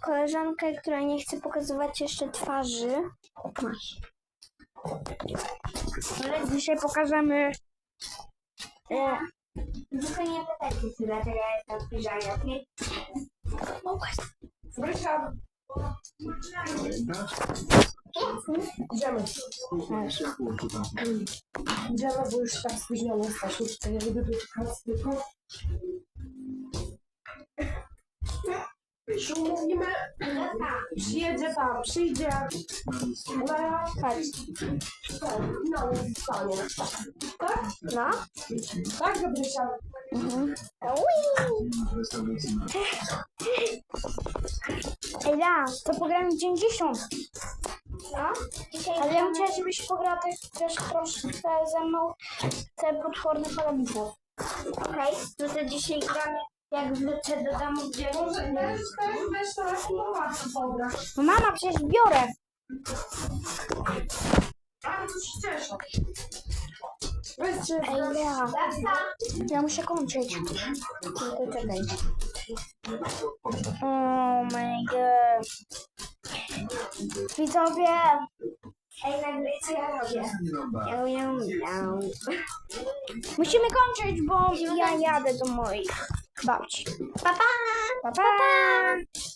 koleżankę, która nie chce pokazywać jeszcze twarzy. Masz. Ale dzisiaj pokażemy. E, Tylko nie pytajcie się, dlaczego ja jestem w piżamie, okej? Ryszard, idziemy. Idziemy, bo już tak spóźniony jesteśmy. Nie lubię dotykać tylko. Już mówimy, przyjedzie tam, przyjdzie. Ale chodź. no, nie zostanie. Tak? No. Tak, Gabrysia? Mhm. Ej, da, to pogramy 90. No, dzisiaj Ale ja bym chciała, żebyś pograł też, troszkę ze mną te potworne paradisy. Okej, no to dzisiaj gramy, jak wrócę do domu, gdzie Może też, weź teraz. No mama, przecież biorę. To się cieszę. Weźcie, Ej, ja, ja muszę kończyć. To czekaj. Oh my god. Widzowie. ej, nagle co ja robię? Miau, miau. Musimy kończyć, bo ja jadę do moich babci. Pa, pa! Pa, pa.